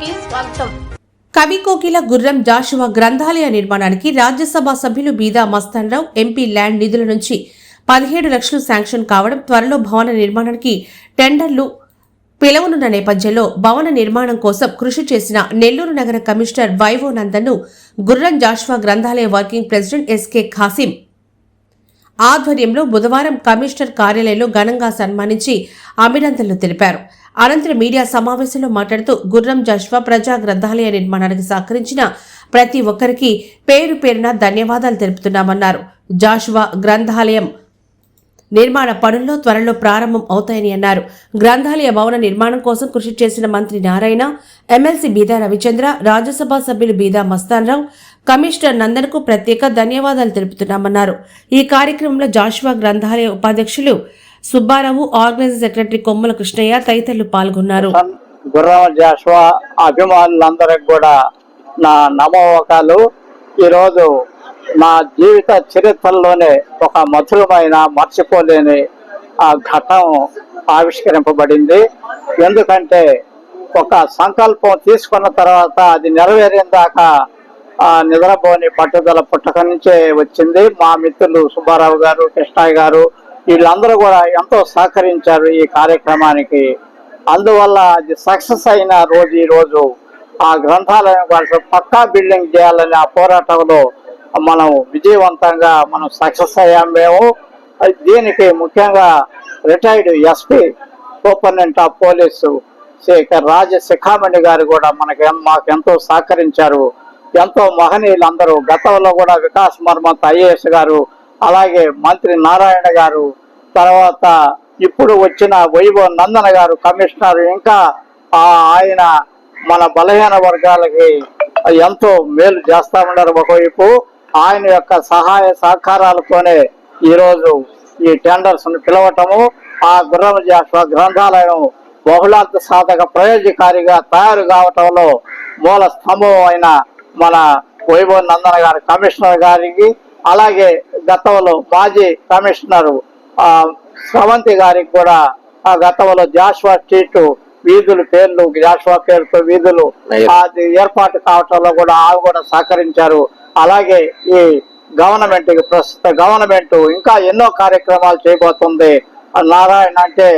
కి స్వాగతం. కవి కోకిల గుర్రం జాషువా గ్రంథాలయ నిర్మాణానికి రాజ్యసభ సభ్యులు బీదా మస్తాన్రావు ఎంపీ ల్యాండ్ నిధుల నుంచి పదిహేడు లక్షలు శాంక్షన్ కావడం త్వరలో భవన నిర్మాణానికి టెండర్లు పిలవనున్న నేపథ్యంలో భవన నిర్మాణం కోసం కృషి చేసిన నెల్లూరు నగర కమిషనర్ వైవో నందన్ను గుర్రం జాషువా గ్రంథాలయ వర్కింగ్ ప్రెసిడెంట్ ఎస్కే ఖాసిం ఆధ్వర్యంలో బుధవారం కమిషనర్ కార్యాలయంలో ఘనంగా సన్మానించి అభినందనలు తెలిపారు. అనంతరం మీడియా సమావేశంలో మాట్లాడుతూ గుర్రం జష్వా ప్రజా గ్రంథాలయ నిర్మాణానికి సహకరించిన ప్రతి ఒక్కరికి పేరు పేరున ధన్యవాదాలు తెలుపుతున్నామన్నారు. జాషువా గ్రంథాలయం నిర్మాణ పనుల్లో త్వరలో ప్రారంభం అవుతాయని అన్నారు. గ్రంథాలయ భవన నిర్మాణం కోసం కృషి చేసిన మంత్రి నారాయణ ఎమ్మెల్సీ బీదా రవిచంద్ర రాజ్యసభ సభ్యులు బీదా మస్తాన్రావు కమిషనర్ నందన్కు ప్రత్యేక ధన్యవాదాలు తెలుపుతున్నామన్నారు. ఈ కార్యక్రమంలో జాషువా గ్రంథాలయ ఉపాధ్యక్షులు సుబ్బారావు ఆర్గనైజింగ్ సెక్రటరీ కొమ్మల కృష్ణయ్య తదితరులు పాల్గొన్నారు. గుర్రం జాషువా అభిమానులందరికి కూడా నా నమోకాలు ఈరోజు నా జీవిత చరిత్రలోనే ఒక మధురమైన మర్చిపోలేని ఆ ఘటం ఆవిష్కరింపబడింది. ఎందుకంటే ఒక సంకల్పం తీసుకున్న తర్వాత అది నెరవేరిన దాకా నిద్రపోని పట్టుదల పుట్టక నుంచే వచ్చింది. మా మిత్రులు సుబ్బారావు గారు కృష్ణయ్య గారు వీళ్ళందరూ కూడా ఎంతో సహకరించారు ఈ కార్యక్రమానికి. అందువల్ల అది సక్సెస్ అయిన రోజు ఈ రోజు ఆ గ్రంథాలయం కోసం పక్కా బిల్డింగ్ చేయాలనే ఆ పోరాటంలో మనం విజయవంతంగా మనం సక్సెస్ అయ్యాం మేము. దీనికి ముఖ్యంగా retired SP superintendent of police Shekhar Raja Sikhamani గారు కూడా మనకి మాకు ఎంతో సహకరించారు. ఎంతో మహనీయులందరూ గతంలో కూడా వికాస్ మర్మంత్ ఐఏఎస్ గారు అలాగే మంత్రి నారాయణ గారు తర్వాత ఇప్పుడు వచ్చిన వైభవ్ నందన గారు కమిషనర్ ఇంకా ఆ ఆయన మన బలహీన వర్గాలకి ఎంతో మేలు చేస్తా ఉన్నారు ఒకవైపు. ఆయన యొక్క సహాయ సహకారాలతోనే ఈరోజు ఈ టెండర్స్ను పిలవటము ఆ గుర్రం జాషువా గ్రంథాలయం బహుళార్థ సాధక ప్రయోజకారిగా తయారు కావటంలో మూల స్తంభం అయిన మన వైభవ్ నందన గారి కమిషనర్ గారికి అలాగే గతంలో మాజీ కమిషనర్ స్రవంతి గారికి కూడా ఆ గతంలో జాషువా స్ట్రీట్ వీధుల పేర్లు జాషువా పేరుతో వీధులు అది ఏర్పాటు కావటంలో కూడా ఆమె కూడా సహకరించారు. అలాగే ఈ గవర్నమెంట్కి ప్రస్తుత గవర్నమెంట్ ఇంకా ఎన్నో కార్యక్రమాలు చేయబోతుంది. నారాయణ అంటే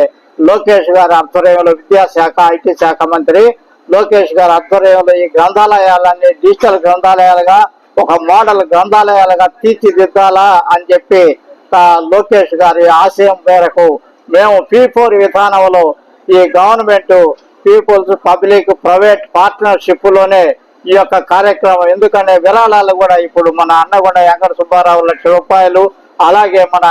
లోకేష్ గారి ఆధ్వర్యంలో విద్యాశాఖ ఐటీ శాఖ మంత్రి లోకేష్ గారి ఆధ్వర్యంలో ఈ గ్రంథాలయాలన్నీ డిజిటల్ గ్రంథాలయాలుగా ఒక మోడల్ గ్రంథాలయాలుగా తీర్చిదిద్దాలా అని చెప్పి లోకేష్ గారి ఆశయం మేరకు మేము పీ ఫోర్ విధానంలో ఈ గవర్నమెంట్ పీపుల్స్ పబ్లిక్ ప్రైవేట్ పార్ట్నర్షిప్లోనే ఈ యొక్క కార్యక్రమం. ఎందుకనే విరాళాలు కూడా ఇప్పుడు మన అన్నగొండ వెంకట సుబ్బారావు లక్ష రూపాయలు అలాగే మన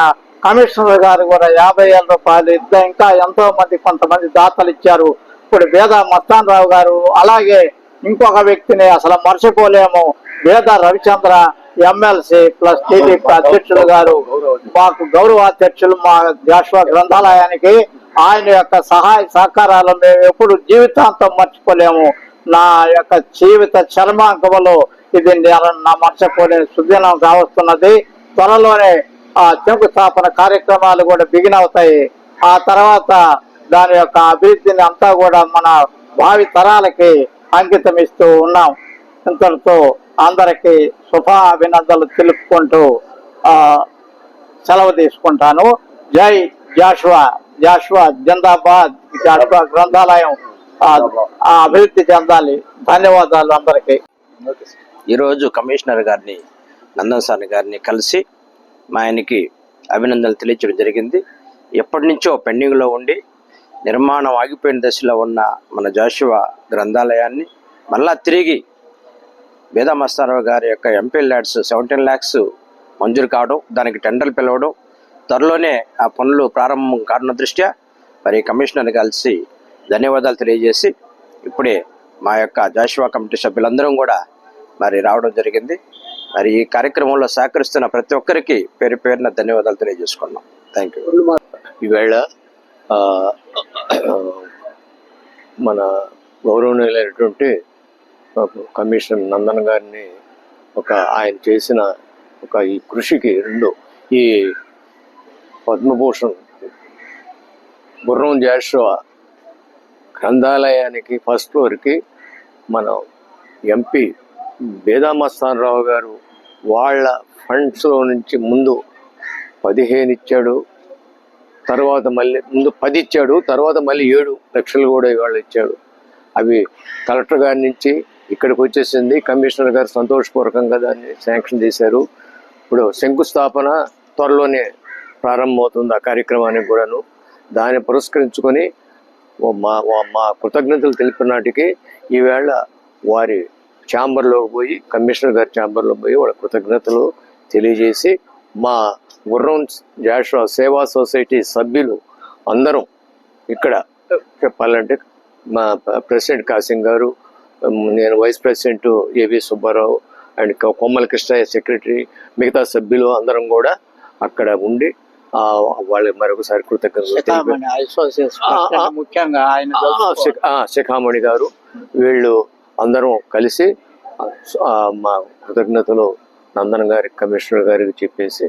కమిషనర్ గారు కూడా యాభై వేల రూపాయలు ఇద్దరు ఇంకా ఎంతో మంది కొంతమంది దాతలు ఇచ్చారు. ఇప్పుడు వేద మస్తాన్ రావు గారు అలాగే ఇంకొక వ్యక్తిని అసలు మర్చిపోలేము. వేద రవిచంద్ర ఎమ్మెల్సీ ప్లస్ టీడీపీ అధ్యక్షులు గారు మాకు గౌరవ అధ్యక్షులు మా జాషువా గ్రంథాలయానికి ఆయన యొక్క సహాయ సహకారాలు మేము ఎప్పుడు జీవితాంతం మర్చిపోలేము. నా యొక్క జీవిత చర్మాంకంలో ఇది నేను నా మర్చిపోలేని సుదినం కావస్తున్నది. త్వరలోనే ఆ శంకుస్థాపన కార్యక్రమాలు కూడా బిగిన్ అవుతాయి. ఆ తర్వాత దాని యొక్క అభివృద్ధిని అంతా కూడా మన భావి తరాలకి అంకితం ఇస్తూ ఉన్నాం. ఇంతటితో అందరికి శుభాభినందనలు తెలుపుకుంటూ సెలవు తీసుకుంటాను. జై జాషువా జాషువా జిందాబాద్ జాషువా గ్రంథాలయం ఆ, అభివృద్ధి చెందాలి. ధన్యవాదాలు అందరికీ. ఈరోజు కమిషనర్ గారిని నందన్ సార్ గారిని కలిసి మా ఆయనకి అభినందనలు తెలియచడం జరిగింది. ఎప్పటి నుంచో పెండింగ్లో ఉండి నిర్మాణం ఆగిపోయిన దశలో ఉన్న మన జాషువా గ్రంథాలయాన్ని మళ్ళా తిరిగి వేదా మస్తారావు గారి యొక్క ఎంపీ ల్యాడ్స్ సెవెంటీన్ ల్యాక్స్ మంజూరు కావడం దానికి టెండర్లు పిలవడం త్వరలోనే ఆ పనులు ప్రారంభం కానున్న దృష్ట్యా మరి కమిషనర్ కలిసి ధన్యవాదాలు తెలియజేసి ఇప్పుడే మా యొక్క జాషువా కమిటీ సభ్యులందరం కూడా మరి రావడం జరిగింది. మరి ఈ కార్యక్రమంలో సహకరిస్తున్న ప్రతి ఒక్కరికి పేరు పేరున ధన్యవాదాలు తెలియజేసుకున్నాం. థ్యాంక్ యూ ఈవేళ మన గౌరవనీయులైనటువంటి కమిషన్ నందన్ గారిని ఒక ఆయన చేసిన ఒక ఈ కృషికి రెండు ఈ పద్మభూషణ్ గుర్రం జాషువా గ్రంథాలయానికి ఫస్ట్ ఫ్లోర్కి మన ఎంపీ బేదామస్తానరావు గారు వాళ్ళ ఫండ్స్లో నుంచి ముందు పదిహేను ఇచ్చాడు. తర్వాత మళ్ళీ ముందు పది ఇచ్చాడు తర్వాత మళ్ళీ ఏడు లక్షలు కూడా ఇవాళ ఇచ్చాడు. అవి కలెక్టర్ గారి నుంచి ఇక్కడికి వచ్చేసింది. కమిషనర్ గారు సంతోషపూర్వకంగా దాన్ని శాంక్షన్ చేశారు. ఇప్పుడు శంకుస్థాపన త్వరలోనే ప్రారంభమవుతుంది ఆ కార్యక్రమానికి కూడాను. దాన్ని పురస్కరించుకొని మా మా కృతజ్ఞతలు తెలిపిన నాటికి ఈవేళ వారి ఛాంబర్లోకి పోయి కమిషనర్ గారి ఛాంబర్లో పోయి వాళ్ళ కృతజ్ఞతలు తెలియజేసి మా గుర్రం జాషువా సేవా సొసైటీ సభ్యులు అందరం ఇక్కడ చెప్పాలంటే మా ప్రెసిడెంట్ కాసిం గారు నేను వైస్ ప్రెసిడెంట్ ఏవి సుబ్బారావు అండ్ కొమ్మల కృష్ణయ్య సెక్రటరీ మిగతా సభ్యులు అందరం కూడా అక్కడ ఉండి ఆ, వాళ్ళకి మరొకసారి కృతజ్ఞతలు. శిఖామణి ముఖ్యంగా ఆయన గారు వీళ్ళు అందరం కలిసి మా కృతజ్ఞతలు నందన్ గారి కమిషనర్ గారికి చెప్పేసి